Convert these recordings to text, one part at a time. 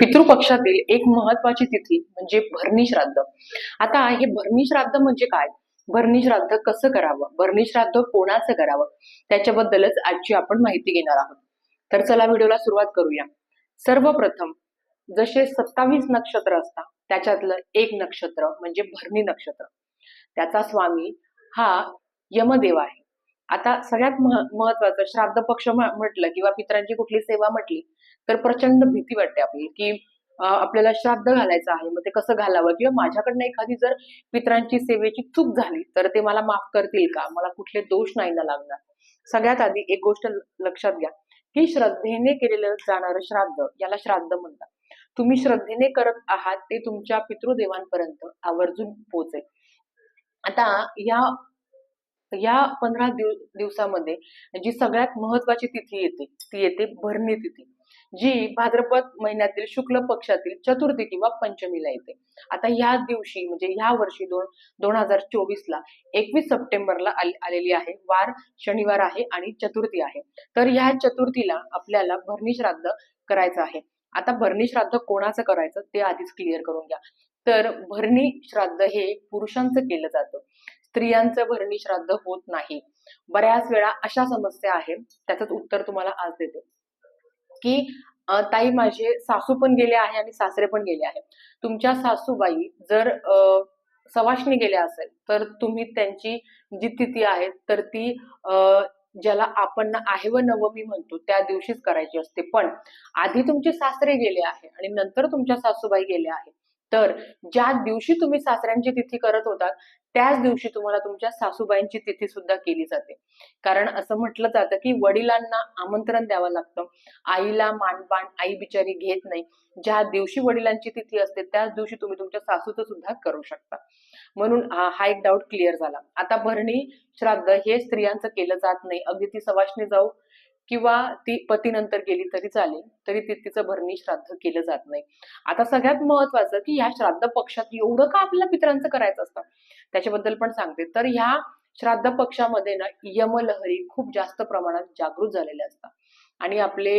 पितृपक्षातील एक महत्वाची तिथी म्हणजे भरणी श्राद्ध आता हे भरणी श्राद्ध म्हणजे काय? भरणी श्राद्ध कसं करावं? भरणी श्राद्ध कोणाचं करावं? त्याच्याबद्दलच आजची आपण माहिती घेणार आहोत. तर चला व्हिडिओला सुरुवात करूया. सर्वप्रथम जसे सत्तावीस नक्षत्र असतात त्याच्यातलं एक नक्षत्र म्हणजे भरणी नक्षत्र. त्याचा स्वामी हा यमदेव आहे. आता सगळ्यात मह- महत्वाचं श्राद्ध पक्ष म्ह- म्हटलं किंवा पितरांची कुठली सेवा म्हटली तर प्रचंड भीती वाटते आपली की आपल्याला श्राद्ध घालायचं आहे मग ते कसं घालावं? किंवा माझ्याकडनं एखादी जर पितरांची सेवेची चूक झाली तर ते मला माफ करतील का? मला कुठले दोष नाही ना लागणार? सगळ्यात आधी एक गोष्ट लक्षात घ्या. की श्रद्धेने केलेलं जाणारं श्राद्ध याला श्राद्ध म्हणतात. तुम्ही श्रद्धेने करत आहात ते तुमच्या पितृदेवांपर्यंत आवर्जून पोहोचेल. आता या या पंधरा दिव दिवसामध्ये जी सगळ्यात महत्वाची तिथी येते ती येते भरणी तिथी जी भाद्रपद महिन्यातील शुक्ल पक्षातील चतुर्थी किंवा पंचमीला येते. आता या दिवशी म्हणजे ह्या वर्षी दोन दोन हजार चोवीस ला एकवीस सप्टेंबरला आलेली आहे वार शनिवार आहे आणि चतुर्थी आहे. तर ह्या चतुर्थीला आपल्याला भरणी श्राद्ध करायचं आहे. आता भरणी श्राद्ध कोणाचं करायचं ते आधीच क्लिअर करून घ्या. तर भरणी श्राद्ध हे पुरुषांचं केलं जातं. स्त्रियांचं भरणी श्राद्ध होत नाही. बऱ्याच वेळा अशा समस्या आहेत. त्याचं उत्तर तुम्हाला आज देते. की ताई माझे सासू पण गेले आहे आणि सासरे पण गेले आहे तुमच्या सासूबाई जर अं, सवाष्णी गेल्या असेल तर तुम्ही त्यांची जी तिथी आहे तर ती ज्याला आपण आहे व नवमी म्हणतो त्या दिवशीच करायची असते. पण आधी तुमचे सासरे गेले आहे आणि नंतर तुमच्या सासूबाई गेल्या आहे तर ज्या दिवशी तुम्ही सासऱ्यांची तिथी करत होतात त्याच दिवशी तुम्हाला तुमच्या सासूबाईंची तिथी सुद्धा केली जाते. कारण असं म्हटलं जातं की वडिलांना आमंत्रण द्यावं लागतं. आईला मानबाण आई बिचारी घेत नाही. ज्या दिवशी वडिलांची तिथी असते त्याच दिवशी तुम्ही तुमच्या सासूचं सुद्धा करू शकता. म्हणून हा एक डाऊट क्लिअर झाला. आता भरणी श्राद्ध हे स्त्रियांचं केलं जात नाही. अगदी ती सवाशने जाऊ किंवा ती पतीनंतर गेली तरी चालेल तरी ती तिचं भरणी श्राद्ध केलं जात नाही. आता सगळ्यात महत्वाचं की ह्या श्राद्ध पक्षात एवढं का आपल्या पित्रांचं करायचं असतं? त्याच्याबद्दल पण सांगते. तर ह्या श्राद्ध पक्षामध्ये ना यमलहरी खूप जास्त प्रमाणात जागृत झालेल्या असतात. आणि आपले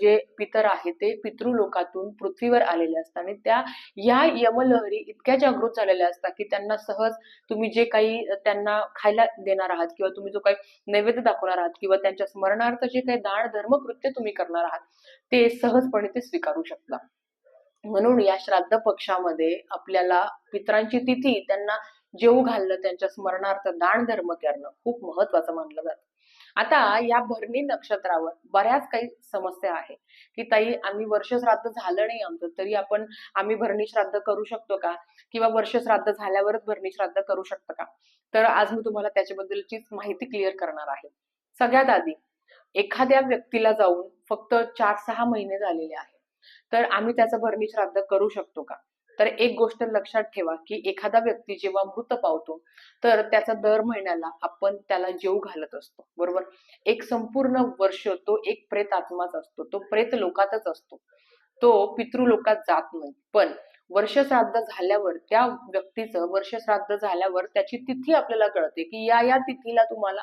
जे पितर आहेत ते पितृलोकातून पृथ्वीवर आलेले असतात. आणि त्या या यमलहरी इतक्या जागृत झालेल्या असतात की त्यांना सहज तुम्ही जे काही त्यांना खायला देणार आहात किंवा तुम्ही जो काही नैवेद्य दाखवणार आहात किंवा त्यांच्या स्मरणार्थ जे काही दान धर्म कृत्य तुम्ही करणार आहात ते सहजपणे ते स्वीकारू शकता. म्हणून या श्राद्ध पक्षामध्ये आपल्याला पितरांची तिथी त्यांना जेव घालणं त्यांच्या स्मरणार्थ दान धर्म करणं खूप महत्वाचं मानलं जातं. आता या भरणी नक्षत्रावर बऱ्याच काही समस्या आहे की ताई आम्ही वर्ष श्राद्ध झालं नाही आमचं तरी आपण आम्ही भरणी श्राद्ध करू शकतो का? किंवा वर्ष श्राद्ध झाल्यावरच भरणी श्राद्ध करू शकतो का? तर आज मी तुम्हाला त्याच्याबद्दलचीच माहिती क्लिअर करणार आहे. सगळ्यात आधी एखाद्या व्यक्तीला जाऊन फक्त चार सहा महिने झालेले आहे तर आम्ही त्याचं भरणी श्राद्ध करू शकतो का? तर एक गोष्ट लक्षात ठेवा की एखादा व्यक्ती जेव्हा मृत पावतो तर त्याचा दर महिन्याला आपण त्याला जेव घालत असतो बरोबर? एक संपूर्ण वर्ष तो एक प्रेत आत्माच असतो तो प्रेत लोकातच असतो तो पितृलोकात जात नाही. पण वर्ष श्राद्ध झाल्यावर त्या व्यक्तीचं वर्ष श्राद्ध झाल्यावर त्याची तिथी आपल्याला कळते की या या तिथीला तुम्हाला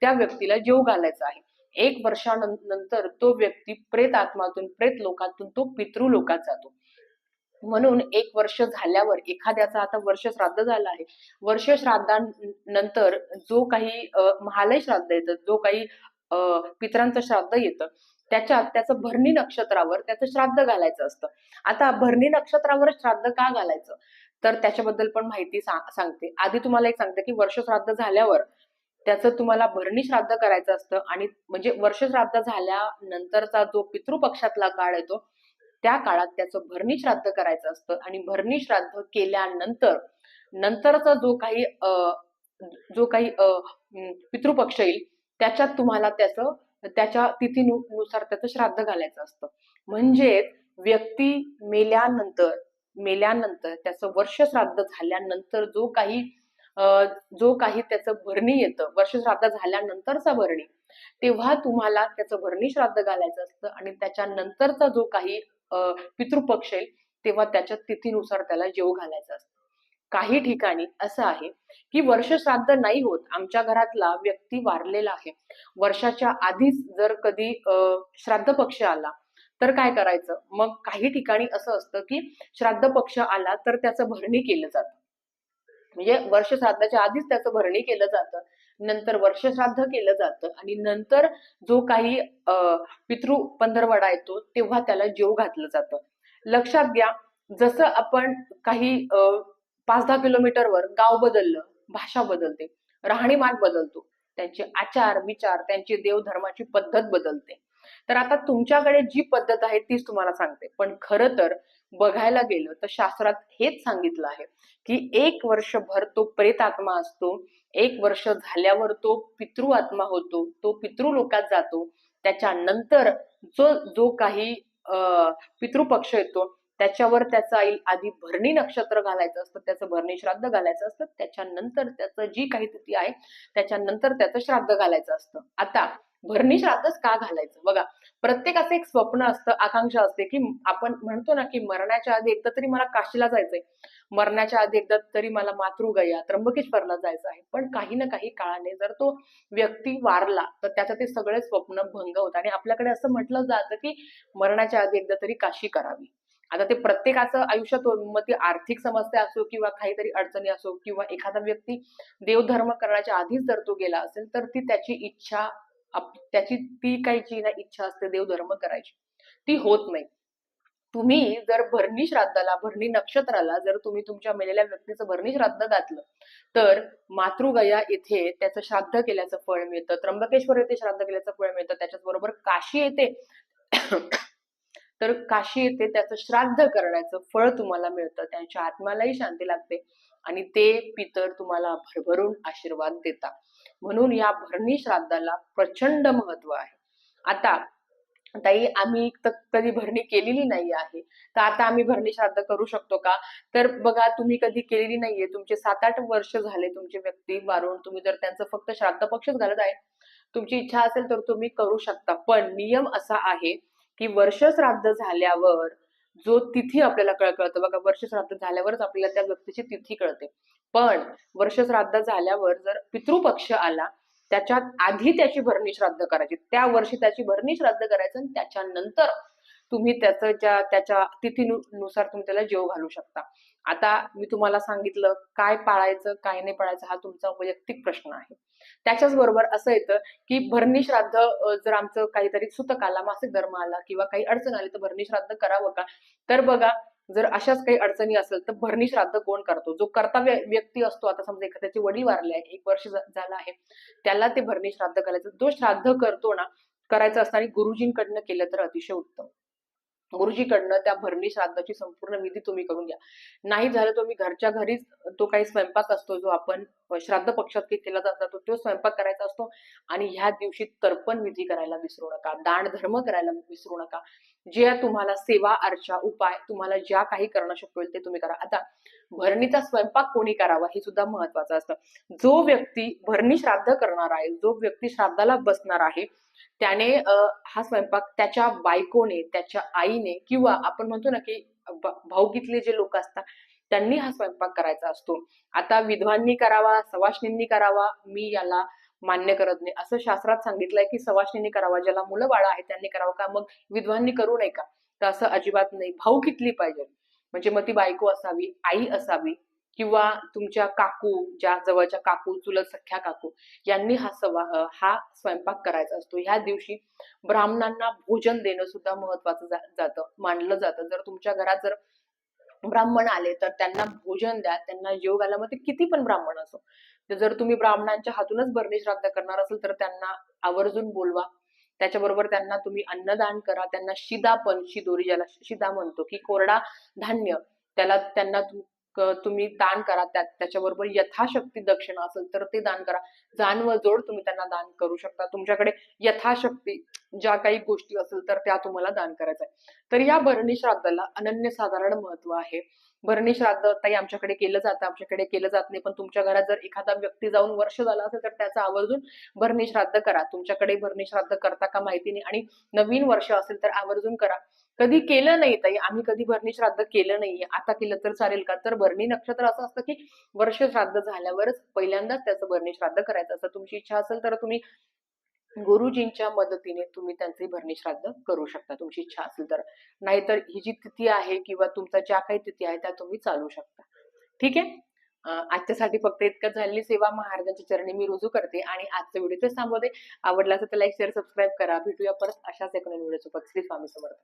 त्या व्यक्तीला जेव घालायचा आहे. एक वर्षानंतर तो व्यक्ती प्रेत आत्मातून प्रेत लोकातून तो पितृलोकात जातो. म्हणून एक वर्ष झाल्यावर एखाद्याचा आता वर्ष श्राद्ध झालं आहे. वर्ष श्राद्धानंतर जो काही महालय श्राद्ध येतं जो काही अं, पितरांचं श्राद्ध येतं त्याच्यात त्याचं भरणी नक्षत्रावर त्याचं श्राद्ध घालायचं असतं. आता भरणी नक्षत्रावर श्राद्ध का घालायचं? तर त्याच्याबद्दल पण माहिती सांगते. आधी तुम्हाला एक सांगते की वर्ष श्राद्ध झाल्यावर त्याचं तुम्हाला भरणी श्राद्ध करायचं असतं आणि म्हणजे वर्ष श्राद्ध झाल्यानंतरचा जो पितृपक्षातला काळ येतो त्या काळात त्याचं भरणी श्राद्ध करायचं असतं. आणि भरणी श्राद्ध केल्यानंतर नंतरचा जो काही अं, जो काही पितृपक्ष येईल त्याच्यात तुम्हाला त्याचं त्याच्या तिथीनुसार त्याचं श्राद्ध घालायचं असतं. म्हणजेच व्यक्ती मेल्यानंतर मेल्यानंतर त्याचं वर्ष श्राद्ध झाल्यानंतर जो काही अं, जो काही त्याचं भरणी येतं वर्ष श्राद्ध झाल्यानंतरचा भरणी तेव्हा तुम्हाला त्याचं भरणी श्राद्ध घालायचं असतं. आणि त्याच्यानंतरचा जो काही पितृपक्ष येईल तेव्हा त्याच्या तिथीनुसार त्याला जेव घालायचं असतं. काही ठिकाणी असं आहे की वर्ष श्राद्ध नाही होत आमच्या घरातला व्यक्ती वारलेला आहे. वर्षाच्या आधीच जर कधी श्राद्ध पक्ष आला तर काय करायचं? मग काही ठिकाणी असं असतं की श्राद्ध पक्ष आला तर त्याचं भरणी केलं जातं. म्हणजे वर्ष श्राद्धाच्या आधीच त्याचं भरणी केलं जातं नंतर वर्ष श्राद्ध केलं जातं आणि नंतर जो काही अं, पितृ पंधरवडा येतो तेव्हा त्याला जेव घातलं जातं. लक्षात घ्या जसं आपण काही अं, पाच दहा किलोमीटरवर गाव बदललं भाषा बदलते राहणीमान बदलतो त्यांचे आचार विचार त्यांची देवधर्माची पद्धत बदलते. तर आता तुमच्याकडे जी पद्धत आहे तीच तुम्हाला सांगते. पण खरं तर बघायला गेलं तर शास्त्रात हेच सांगितलं आहे की एक वर्षभर तो प्रेतात्मा असतो. एक वर्ष झाल्यावर तो पितृ आत्मा होतो. तो पितृ लोकात जातो. त्याच्यानंतर जो जो काही अं, पितृपक्ष येतो त्याच्यावर त्याचा आई आधी भरणी नक्षत्र घालायचं असतं त्याचं भरणी श्राद्ध घालायचं असतं त्याच्यानंतर त्याचं जी काही तिथी आहे त्याच्यानंतर त्याचं श्राद्ध घालायचं असतं. आता भरणी श्राद्धच का घालायचं? बघा प्रत्येकाचं एक स्वप्न असतं आकांक्षा असते की आपण म्हणतो ना की मरण्याच्या आधी एकदा तरी मला काशीला जायचंय. मरण्याच्या आधी एकदा तरी मला मातृगया त्र्यंबकेश्वरला जायचं आहे. पण काही ना काही काळाने जर तो व्यक्ती वारला तर त्याचं ते सगळे स्वप्न भंग होतं आणि आपल्याकडे असं म्हटलं जातं की मरणाच्या आधी एकदा तरी काशी करावी. आता ते प्रत्येकाचं आयुष्यात मग ती आर्थिक समस्या असो किंवा काहीतरी अडचणी असो किंवा एखादा व्यक्ती देवधर्म करण्याच्या आधीच जर तो गेला असेल तर ती त्याची इच्छा त्याची ती काही जी ना इच्छा असते देवधर्म करायची ती होत नाही. तुम्ही जर भरणी श्राद्धाला भरणी नक्षत्राला जर तुम्ही तुमच्या मेलेल्या व्यक्तीचं भरणी श्राद्ध घातलं तर मातृगया येथे त्याचं श्राद्ध केल्याचं फळ मिळतं त्र्यंबकेश्वर येथे श्राद्ध केल्याचं फळ मिळतं त्याच्याच बरोबर काशी येते तर काशी येथे त्याचं श्राद्ध करण्याचं फळ तुम्हाला मिळतं. त्यांच्या आत्म्यालाही शांती लागते आणि ते पितर तुम्हाला भरभरून आशीर्वाद देतात. म्हणून या भरणी श्राद्धाला प्रचंड महत्त्व आहे. आता ताई आम्ही तर कधी भरणी केलेली नाही आहे. तर आता आम्ही भरणी श्राद्ध करू शकतो का? तर बघा तुम्ही कधी केलेली नाहीये. तुमचे सात आठ वर्ष झाले तुमचे व्यक्ती वारून तुम्ही जर त्यांचं फक्त श्राद्ध पक्षच घालत आहे तुमची इच्छा असेल तर तुम्ही करू शकता. पण नियम असा आहे की वर्ष श्राद्ध झाल्यावर जो तिथी आपल्याला कळ कळतं. बघा वर्ष श्राद्ध झाल्यावरच आपल्याला त्या व्यक्तीची तिथी कळते. पण वर्ष श्राद्ध झाल्यावर जर पितृपक्ष आला त्याच्यात आधी त्याची भरणी श्राद्ध करायची. त्या वर्षी त्याची भरणी श्राद्ध करायचं आणि त्याच्यानंतर तुम्ही त्याचं ज्या त्याच्या तिथीनुसार तुम्ही त्याला जेव घालू शकता. आता मी तुम्हाला सांगितलं काय पाळायचं काय नाही पाळायचं हा तुमचा वैयक्तिक प्रश्न आहे. त्याच्याच बरोबर असं येतं की भरणी श्राद्ध जर आमचं काहीतरी सुतक आला मासिक धर्म आला किंवा काही अडचण आली तर भरणी श्राद्ध करावं का? तर बघा जर अशाच काही अडचणी असेल तर भरणी श्राद्ध कोण करतो? जो कर्तव्य व्यक्ती असतो आता समजा एखाद्याचे वडील वारले आहे एक वर्ष झालं आहे त्याला ते भरणी श्राद्ध करायचं. जो श्राद्ध करतो ना करायचं असताना गुरुजींकडनं केलं तर अतिशय उत्तम. गुरुजीकडनं त्या भरणी श्राद्धाची संपूर्ण विधी तुम्ही करून घ्या. नाही झालं तुम्ही घरच्या घरीच तो काही स्वयंपाक असतो जो आपण श्राद्ध पक्षात केला जातो तो स्वयंपाक करायचा असतो आणि ह्या दिवशी तर्पण विधी करायला विसरू नका दान धर्म करायला विसरू नका. जे तुम्हाला सेवा अर्चा उपाय तुम्हाला ज्या काही करणं शक्य होईल ते तुम्ही करा. आता भरणीचा स्वयंपाक कोणी करावा हे सुद्धा महत्वाचं असतं. जो व्यक्ती भरणी श्राद्ध करणार आहे जो व्यक्ती श्राद्धाला बसणार आहे त्याने हा स्वयंपाक त्याच्या बायकोने त्याच्या आईने किंवा आपण म्हणतो ना की भाऊगीतले भाऊकीतले जे लोक असतात त्यांनी हा स्वयंपाक करायचा असतो. आता विधवांनी करावा सवाशणींनी करावा मी याला मान्य करत नाही. असं शास्त्रात सांगितलंय की सवाशणींनी करावा ज्याला मुलं बाळा आहे त्यांनी करावं का? मग विधवांनी करू नये का? तर असं अजिबात नाही. भाऊ कितली पाहिजे. म्हणजे मग ती बायको असावी आई असावी किंवा तुमच्या काकू ज्या जवळच्या काकू चुलत सख्या काकू यांनी हा सवा हा स्वयंपाक करायचा असतो. ह्या दिवशी ब्राह्मणांना भोजन देणं सुद्धा महत्वाचं जा- जातं मानलं जातं. जर तुमच्या घरात जर ब्राह्मण आले तर त्यांना भोजन द्या त्यांना जेव घाला मग ते किती पण ब्राह्मण असो. तर जर तुम्ही ब्राह्मणांच्या हातूनच बर्णी श्राद्ध करणार असेल तर त्यांना आवर्जून बोलवा. त्याच्याबरोबर त्यांना तुम्ही अन्नदान करा. त्यांना शिदा पण शिदोरी ज्याला शिदा म्हणतो की कोरडा धान्य त्याला त्यांना तुम्ही दान करा. त्या त्याच्याबरोबर यथाशक्ती दक्षिणा असेल तर ते दान करा. जाणव जोड तुम्ही त्यांना दान करू शकता. तुमच्याकडे यथाशक्ती ज्या काही गोष्टी असेल तर त्या तुम्हाला दान करायचं आहे. तर या भरणी श्राद्धाला अनन्यसाधारण महत्त्व आहे. भरणी श्राद्ध ताई आमच्याकडे केलं जातं आमच्याकडे केलं जात नाही पण तुमच्या घरात जर एखादा व्यक्ती जाऊन वर्ष झाला असेल तर त्याचा आवर्जून भरणी श्राद्ध करा. तुमच्याकडे भरणी श्राद्ध करता का माहिती नाही आणि नवीन वर्ष असेल तर आवर्जून करा. कधी केलं नाही ताई आम्ही कधी भरणी श्राद्ध केलं नाहीये. आता केलं तर चालेल का? तर भरणी नक्षत्र असं असतं की वर्ष श्राद्ध झाल्यावरच पहिल्यांदाच त्याचं भरणी श्राद्ध करायचं. असं तुमची इच्छा असेल तर तुम्ही गुरुजींच्या मदतीने तुम्ही त्यांचे भरणी श्राद्ध करू शकता तुमची इच्छा असेल तर. नाहीतर ही जी तिथी आहे किंवा तुमचा ज्या काही तिथी आहे त्या तुम्ही चालू शकता. ठीक आहे? आजच्यासाठी फक्त इतकं झालेली सेवा महाराजांच्या चरणी मी रुजू करते आणि आजचा व्हिडिओ तेच थांबवते. आवडला असेल तर लाईक शेअर सबस्क्राईब करा. भेटूया परत अशाच एका व्हिडिओ सोबत श्री स्वामी समर्थ.